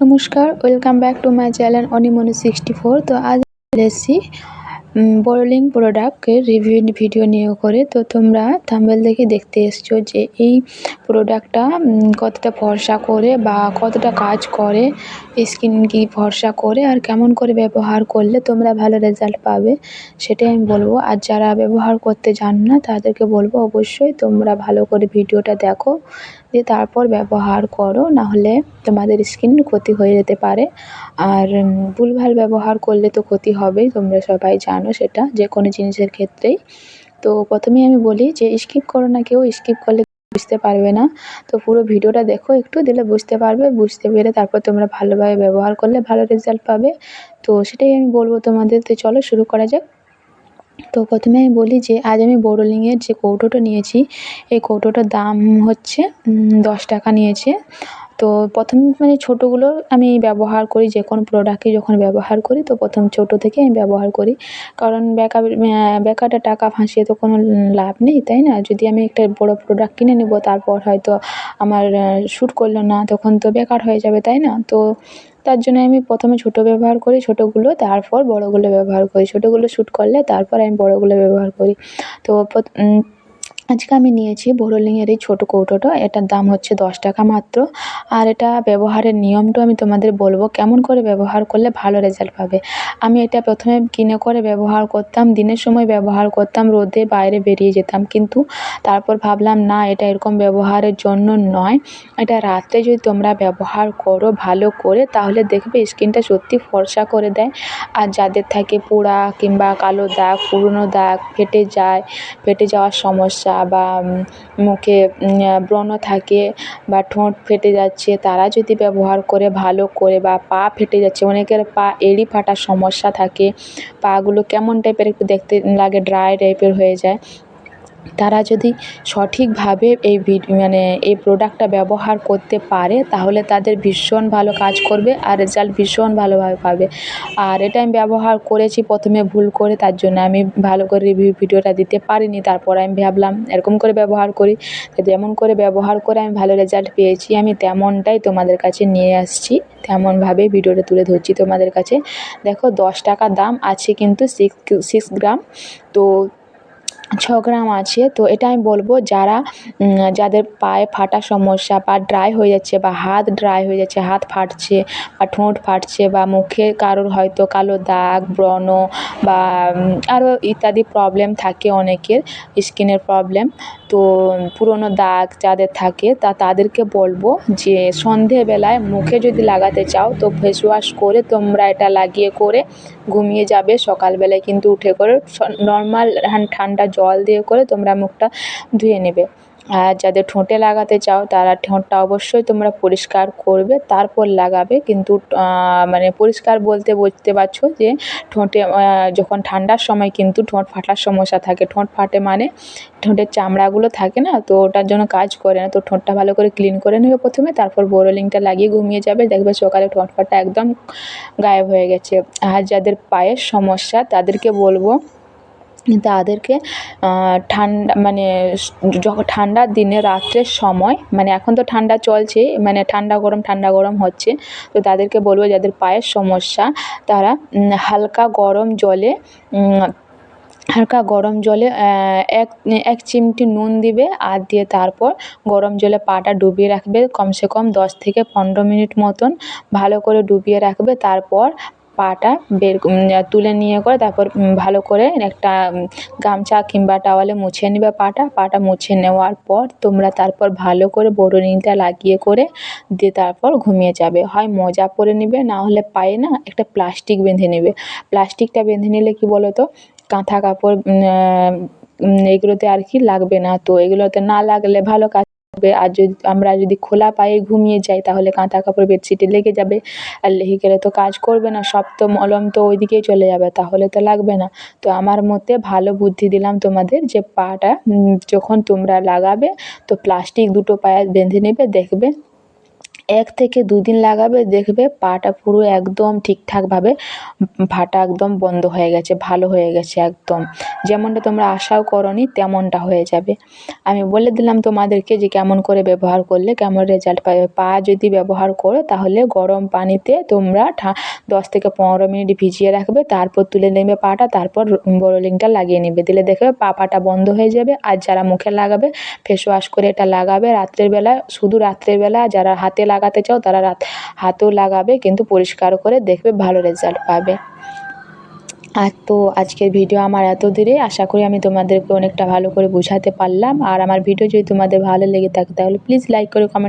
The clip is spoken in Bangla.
নমস্কার, welcome back to my channel Onimoni sixty four. তো আজ এসেছি বোরলিং প্রোডাক্টের রিভিউ ভিডিও নিয়ে করে। তো তোমরা থাম্বেল দেখে দেখতে এসছো যে এই প্রোডাক্টটা কতটা ভরসা করে বা কতটা কাজ করে স্কিন কি ভরসা করে, আর কেমন করে ব্যবহার করলে তোমরা ভালো রেজাল্ট পাবে, সেটাই আমি বলব। আর যারা ব্যবহার করতে জানো না, তাদেরকে বলব অবশ্যই তোমরা ভালো করে ভিডিওটা দেখো। দিয়ে তারপর ব্যবহার করো, নাহলে তোমাদের স্কিন ক্ষতি হয়ে যেতে পারে। আর ভুলভাল ব্যবহার করলে তো ক্ষতি হবেই, তোমরা সবাই জানো সেটা যে কোনো জিনিসের ক্ষেত্রেই। তো প্রথমেই আমি বলি যে স্কিপ করো না কেউ স্কিপ করলে বুঝতে পারবে না। তো পুরো ভিডিওটা দেখো, একটু দিলে বুঝতে পারবে, বুঝতে পেরে তারপর তোমরা ভালোভাবে ব্যবহার করলে ভালো রেজাল্ট পাবে। তো সেটাই আমি বলব তোমাদের। তো চলো শুরু করা যাক। তো প্রথমে আমি বলি যে, আজ আমি বোরোলিংয়ের যে কৌটোটা নিয়েছি, এই কৌটোটার দাম হচ্ছে দশ টাকা নিয়েছে। তো প্রথম মানে ছোটোগুলো আমি ব্যবহার করি, যে কোনো প্রোডাক্টই যখন ব্যবহার করি, তো প্রথম ছোটো থেকে আমি ব্যবহার করি। কারণ বেকার বেকারটা টাকা ফাঁসিয়ে তো কোনো লাভ নেই, তাই না? যদি আমি একটা বড়ো প্রোডাক্ট কিনে নেব, তারপর হয়তো আমার শ্যুট করল না, তখন তো বেকার হয়ে যাবে, তাই না? তো তার জন্য আমি প্রথমে ছোটো ব্যবহার করি, ছোটোগুলো, তারপর বড়গুলো ব্যবহার করি। ছোটোগুলো শ্যুট করলে তারপর আমি বড়গুলো ব্যবহার করি। তো আজকে আমি নিয়েছি বোরোলিংয়ের এই ছোটো কৌটোটা। এটার দাম হচ্ছে দশ টাকা মাত্র। আর এটা ব্যবহারের নিয়মটা আমি তোমাদের বলব, কেমন করে ব্যবহার করলে ভালো রেজাল্ট পাবে। আমি এটা প্রথমে কিনে করে ব্যবহার করতাম, দিনের সময় ব্যবহার করতাম, রোদে বাইরে বেরিয়ে যেতাম। কিন্তু তারপর ভাবলাম, না, এটা এরকম ব্যবহারের জন্য নয়। এটা রাত্রে যদি তোমরা ব্যবহার করো ভালো করে, তাহলে দেখবে স্কিনটা সত্যি ফর্সা করে দেয়। আর যাদের থাকে পোড়া কিংবা কালো দাগ, পুরনো দাগ, ফেটে যায়, ফেটে যাওয়ার সমস্যা বা মুখে ব্রণ থাকে বা ঠোঁট ফেটে যাচ্ছে, তারা যদি ব্যবহার করে ভালো করে বা পা ফেটে যাচ্ছে, অনেকের পা এড়ি ফাটার সমস্যা থাকে। পাগুলো কেমন টাইপের একটু দেখতে লাগে ড্রাই টাইপের হয়ে যায়। তারা যদি সঠিকভাবে এই মানে এই প্রোডাক্টটা ব্যবহার করতে পারে, তাহলে তাদের ভীষণ ভালো কাজ করবে আর রেজাল্ট ভীষণ ভালোভাবে পাবে। আর এটা আমি ব্যবহার করেছি, প্রথমে ভুল করে, তার জন্য আমি ভালো করে রিভিউ ভিডিওটা দিতে পারিনি, তারপর আমি ভাবলাম এরকম করে ব্যবহার করি। যেমন করে ব্যবহার করে আমি ভালো রেজাল্ট পেয়েছি, আমি তেমনটাই তোমাদের কাছে নিয়ে আসছি। তেমনভাবে ভিডিওটা তুলে ধরছি তোমাদের কাছে। দেখো, দশ টাকা দাম আছে কিন্তু সিক্স সিক্স গ্রাম তো ছ গ্রাম আছে। তো এটা আমি বলব যারা যাদের পায়ে ফাটা সমস্যা পা ড্রাই হয়ে যাচ্ছে বা হাত ড্রাই হয়ে যাচ্ছে, হাত ফাটছে বা ঠোঁট ফাটছে বা মুখে কারোর হয়তো কালো দাগ, ব্রণ বা আরও ইত্যাদি প্রবলেম থাকে অনেকের স্কিনের প্রবলেম তো পুরনো দাগ যাদের থাকে তা তাদেরকে বলব যে সন্ধেবেলায় মুখে যদি লাগাতে চাও তো ফেস ওয়াশ করে তোমরা এটা লাগিয়ে করে ঘুমিয়ে যাবে। সকালবেলায় কিন্তু উঠে করে নর্মাল ঠান্ডা জল দিয়ে করে তোমরা মুখটা ধুয়ে নেবে। আর যাদের ঠোঁটে লাগাতে চাও, তারা ঠোঁটটা অবশ্যই তোমরা পরিষ্কার করবে, তারপর লাগাবে। কিন্তু মানে পরিষ্কার বলতে বুঝতে পারছ যে, ঠোঁটে যখন ঠান্ডার সময় কিন্তু ঠোঁট ফাটার সমস্যা থাকে। ঠোঁট ফাটে মানে ঠোঁটের চামড়াগুলো থাকে না, তো ওটার জন্য কাজ করে না। তো ঠোঁটটা ভালো করে ক্লিন করে নেবে প্রথমে, তারপর বোরোলিংটা লাগিয়ে ঘুমিয়ে যাবে। দেখবে সকালে ঠোঁট ফাটা একদম গায়েব হয়ে গেছে। আর যাদের পায়ের সমস্যা, তাদেরকে বলব তাদেরকে ঠান্ডা মানে যখন ঠান্ডার দিনে রাত্রের সময় মানে এখন তো ঠান্ডা চলছে মানে ঠান্ডা গরম ঠান্ডা গরম হচ্ছে, তো তাদেরকে বলব যাদের পায়ের সমস্যা, তারা হালকা গরম জলে হালকা গরম জলে এক এক চিমটি নুন দিবে আর দিয়ে তারপর গরম জলে পাটা ডুবিয়ে রাখবে, কমসে কম দশ থেকে পনেরো মিনিট মতন ভালো করে ডুবিয়ে রাখবে, তারপর পাটা বের তুলে নিয়ে করে তারপর ভালো করে একটা গামছা কিংবা টাওয়ালে মুছে নেবে পাটা পাটা মুছে নেওয়ার পর তোমরা তারপর ভালো করে বোরোলিনটা লাগিয়ে করে দিয়ে তারপর ঘুমিয়ে যাবে। হয় মোজা পরে নেবে, না হলে পায়ে না একটা প্লাস্টিক বেঁধে নেবে। প্লাস্টিকটা বেঁধে নিলে কী বলো তো কাঁথা কাপড় এগুলোতে আর কি লাগবে না তো, এগুলোতে না লাগলে ভালো কাজ হবে। আর যদি আমরা যদি খোলা পায়ে ঘুমিয়ে যাই, তাহলে কাঁথা কাপড় বেডশিটে লেগে যাবে। আর লেগে গেলে তো কাজ করবে না, সব তো মলম তো ওইদিকেই চলে যাবে, তাহলে তো লাগবে না। তো আমার মতে ভালো বুদ্ধি দিলাম তোমাদের যে পাটা যখন তোমরা লাগাবে, তো প্লাস্টিক দুটো পায়ে বেঁধে নেবে, দেখবে এক থেকে দুদিন লাগাবে, দেখবে পাটা পুরো একদম ঠিকঠাকভাবে ফাটা একদম বন্ধ হয়ে গেছে, ভালো হয়ে গেছে একদম। যেমনটা তোমরা আশাও করোনি, তেমনটা হয়ে যাবে। আমি বলে দিলাম তোমাদেরকে যে কেমন করে ব্যবহার করলে, কেমন রেজাল্ট পাবে। পা যদি ব্যবহার করো, তাহলে গরম পানিতে তোমরা দশ থেকে পনেরো মিনিট ভিজিয়ে রাখবে, তারপর তুলে নেবে পাটা, তারপর বোরোলিংটা লাগিয়ে নেবে। দিলে দেখবে পা, পাটা বন্ধ হয়ে যাবে। আর যারা মুখে লাগাবে ফেস ওয়াশ করে এটা লাগাবে। রাত্রের বেলা শুধু রাত্রের বেলা, যারা হাতে লাগাতে চাও, তারা রাত হাতেও লাগাবে, কিন্তু পরিষ্কার করে দেখবে, ভালো রেজাল্ট পাবে। আর তো আজকের ভিডিও আমার এত দূরে আশা করি আমি তোমাদেরকে অনেকটা ভালো করে বোঝাতে পারলাম। আর আমার ভিডিও যদি তোমাদের ভালো লেগে থাকে, তাহলে প্লিজ লাইক করে কমেন্ট